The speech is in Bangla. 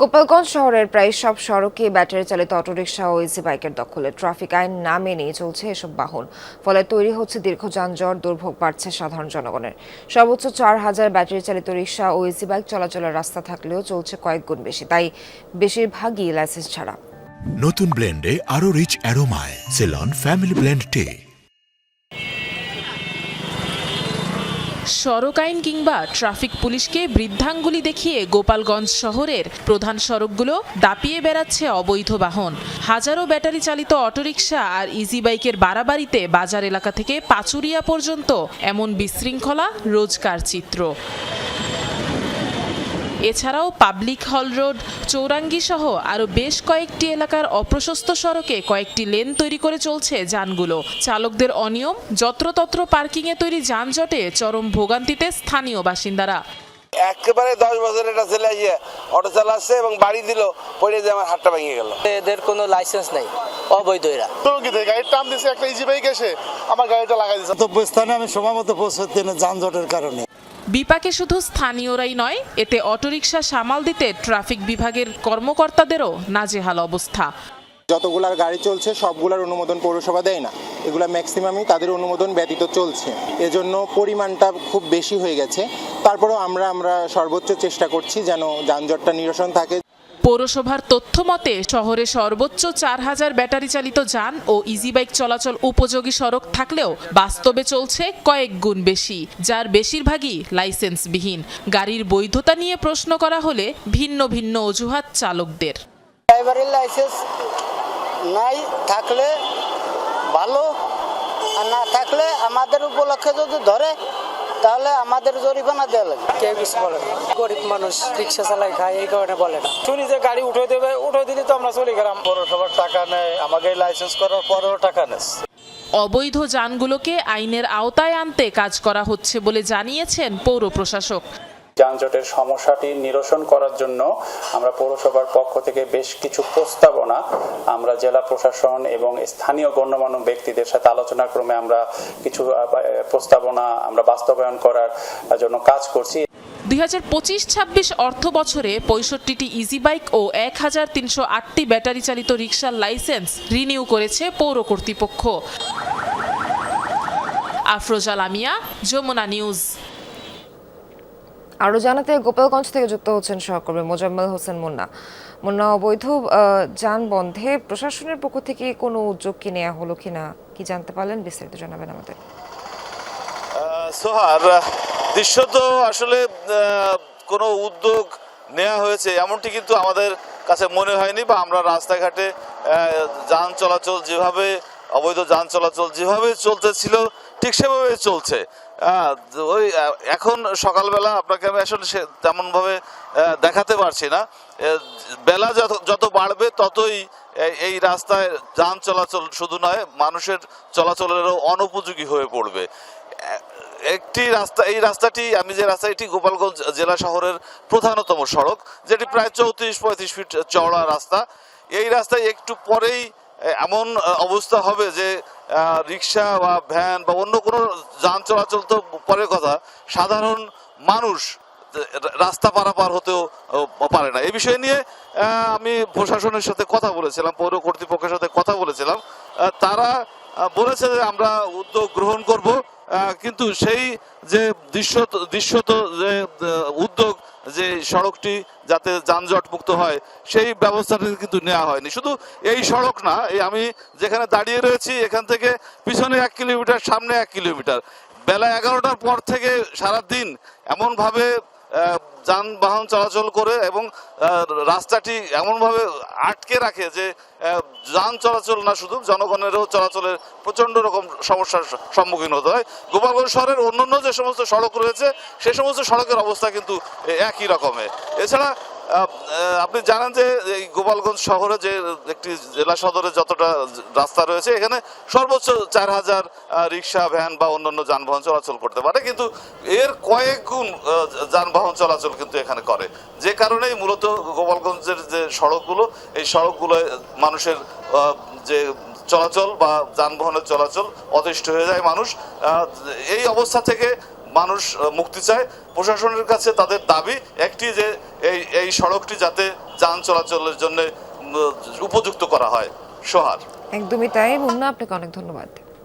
গোপালগঞ্জ শহরের প্রায় সব সড়কে ব্যাটারি চালিত অটোরিকশা ও ইজি বাইকের দখলে ট্রাফিক আইন না মেনেই চলছে এসব বাহন। ফলে তৈরি হচ্ছে দীর্ঘ যানজট, দুর্ভোগ বাড়ছে সাধারণ জনগণের। সর্বোচ্চ চার হাজার ব্যাটারি চালিত রিক্সা ও ইজি বাইক চলাচলের রাস্তা থাকলেও চলছে কয়েক গুণ বেশি, তাই বেশিরভাগই লাইসেন্স ছাড়া। নতুন ব্লেন্ডে আরও রিচ অ্যারোমায় সেলন ফ্যামিলি ব্লেন্ড টে সড়ক আইন কিংবা ট্রাফিক পুলিশকে বৃদ্ধাঙ্গুলি দেখিয়ে গোপালগঞ্জ শহরের প্রধান সড়কগুলো দাপিয়ে বেড়াচ্ছে অবৈধ বাহন। হাজারো ব্যাটারি চালিত অটোরিকশা আর ইজি বাইকের বাড়াবাড়িতে বাজার এলাকা থেকে পাচুরিয়া পর্যন্ত এমন বিশৃঙ্খলা, রোজকার চিত্র। এছাড়াও পাবলিক হল রোড চৌরাঙ্গি সহ আরও বেশ কয়েকটি এলাকার অপ্রশস্ত সড়কে কয়েকটি লেন তৈরি করে চলছে যানগুলো। চালকদের অনিয়ম যত্রতত্র পার্কিংয়ে তৈরি যানজটে চরম ভোগান্তিতে স্থানীয় বাসিন্দারা। একেবারে দশ বছরের একটা ছেলে ইয়ে অটো চালাচ্ছে এবং বাড়ি দিল পড়ে যে আমার হাতটা ভেঙে গেল। এদের কোনো লাইসেন্স নাই অবৈধ এরা। টঙ্গিতে গাড়ির টান দিছে একটা ইজি বাইক এসে আমার গাড়িটা লাগাই দিছে। গন্তব্যস্থানে আমি সময় মতো পৌঁছতে না যানজটের কারণে। বিপাকে শুধু স্থানীয়রাই নয়, এতে অটোরিকশা সামাল দিতে ট্রাফিক বিভাগের কর্মকর্তাদেরও নাজেহাল অবস্থা। যতগুলার গাড়ি চলছে, সবগুলার অনুমোদন পৌরসভা দেয় না। এগুলা ম্যাক্সিমামই তাদের অনুমোদন ব্যতীত চলছে। এজন্য পরিমাণটা খুব বেশি হয়ে গেছে। তারপরেও আমরা আমরা সর্বোচ্চ চেষ্টা করছি যেন যানজটটা নিরসন থাকে। পৌরসভার তথ্য মতে শহরে সর্বোচ্চ চার হাজার ব্যাটারি চালিত যান ও ইজি বাইক চলাচল উপযোগী সড়ক থাকলেও বাস্তবে চলছে কয়েক গুণ বেশি, যার বেশিরভাগই লাইসেন্সবিহীন। গাড়ির বৈধতা নিয়ে প্রশ্ন করা হলে ভিন্ন ভিন্ন অজুহাত চালকদের। ড্রাইভারের লাইসেন্স নাই থাকলে ভালো, আর না থাকলে আমাদের উপলক্ষে যদি ধরে তাহলে আমাদের জরিমানা দেওয়া লাগে। কেউ কিছু বলে না। গরিব মানুষ রিক্সা চালায় খায় এই কারণে বলে না। শুনি যে গাড়ি উঠে দেবে উঠে দিলে তো আমরা চলে গেলাম। পৌরসভার টাকা নেয় আমাকে লাইসেন্স করার পরেও টাকা নেয়। অবৈধ যানগুলোকে আইনের আওতায় আনতে কাজ করা হচ্ছে বলে জানিয়েছেন পৌর প্রশাসক। যানজটের সমস্যাটি নিরসন করার জন্য আমরা পৌরসভার পক্ষ থেকে বেশ কিছু প্রস্তাবনা আমরা জেলা প্রশাসন এবং স্থানীয় গণ্যমান্য ব্যক্তিদের সাথে আলোচনা ক্রমে আমরা কিছু প্রস্তাবনা আমরা বাস্তবায়ন করার জন্য কাজ করছি। দুই হাজার পঁচিশ ছাব্বিশ অর্থ বছরে পঁয়ষট্টিটি ইজি বাইক ও এক হাজার তিনশো আটটি ব্যাটারি চালিত রিক্সার লাইসেন্স রিনিউ করেছে পৌর কর্তৃপক্ষ। আফরোজা লামিয়া, যমুনা নিউজ আরও জানাতে গোপালগঞ্জ থেকে যুক্ত হচ্ছেন সহকর্মী মোজাম্মেল হোসেন মুন্না। মুন্না, অবৈধ যান বন্ধে প্রশাসনের পক্ষ থেকে কোনো উদ্যোগ কি নেওয়া হলো কিনা কি জানতে পারলেন? বিস্তারিত জানাবেন আমাদের। সোহার দৃশ্যত আসলে কোনো উদ্যোগ নেওয়া হয়েছে, এমনটি কিন্তু আমাদের কাছে মনে হয়নি বা আমরা রাস্তাঘাটে যান চলাচল যেভাবে, অবৈধ যান চলাচল যেভাবে চলতেছিল, ঠিক সেভাবে চলছে। ওই এখন সকালবেলা আপনাকে আমি আসলে সে- তেমনভাবে দেখাতে পারছি না। বেলা যত যত বাড়বে ততই এই- রাস্তায় যান চলাচল শুধু নয়, মানুষের চলাচলেরও অনুপযোগী হয়ে পড়বে। একটি রাস্তা, এই রাস্তাটি, আমি যে রাস্তা, এটি গোপালগঞ্জ জেলা শহরের প্রধানতম সড়ক, যেটি প্রায় চৌত্রিশ পঁয়ত্রিশ ফিট চওড়া রাস্তা। এই রাস্তায় একটু পরেই এমন অবস্থা হবে যে রিক্সা বা ভ্যান বা অন্য কোনো যান চলাচল তো পরের কথা, সাধারণ মানুষ রাস্তা পারাপার হতেও পারে না। এই বিষয় নিয়ে আমি প্রশাসনের সাথে কথা বলেছিলাম, পৌর কর্তৃপক্ষের সাথে কথা বলেছিলাম। তারা বলেছে যে আমরা উদ্যোগ গ্রহণ করব কিন্তু সেই যে দৃশ্য দৃশ্যত যে উদ্যোগ যে সড়কটি যাতে যানজট মুক্ত হয়, সেই ব্যবস্থাটি কিন্তু নেওয়া হয়নি। শুধু এই সড়ক না, এই আমি যেখানে দাঁড়িয়ে রয়েছি, এখান থেকে পিছনে এক কিলোমিটার, সামনে এক কিলোমিটার। বেলা এগারোটার পর থেকে সারা দিন এমনভাবে যানবাহন চলাচল করে এবং রাস্তাটি এমনভাবে আটকে রাখে যে যান চলাচল না শুধু, জনগণেরও চলাচলের প্রচণ্ড রকম সমস্যার সম্মুখীন হতে হয়। গোপালগঞ্জ শহরের অন্যান্য যে সমস্ত সড়ক রয়েছে, সে সমস্ত সড়কের অবস্থা কিন্তু একই রকমের এছাড়া আপনি জানেন যে এই গোপালগঞ্জ শহরে যে একটি জেলা সদরে যতটা রাস্তা রয়েছে, এখানে সর্বোচ্চ চার হাজার রিক্সা, ভ্যান বা অন্যান্য যানবাহন চলাচল করতে পারে। কিন্তু এর কয়েক গুণ যানবাহন চলাচল কিন্তু এখানে করে। যে কারণেই মূলত গোপালগঞ্জের যে সড়কগুলো, এই সড়কগুলো মানুষের যে চলাচল বা যানবাহনের চলাচল অতিষ্ঠ হয়ে যায় মানুষ। এই অবস্থা থেকে মানুষ মুক্তি চায়। প্রশাসনের কাছে তাদের দাবি একটি যে এই এই সড়কটি যাতে যান চলাচলের জন্য উপযুক্ত করা হয়। সোহার। একদমই তাই। মুন্না, আপনাকে অনেক ধন্যবাদ।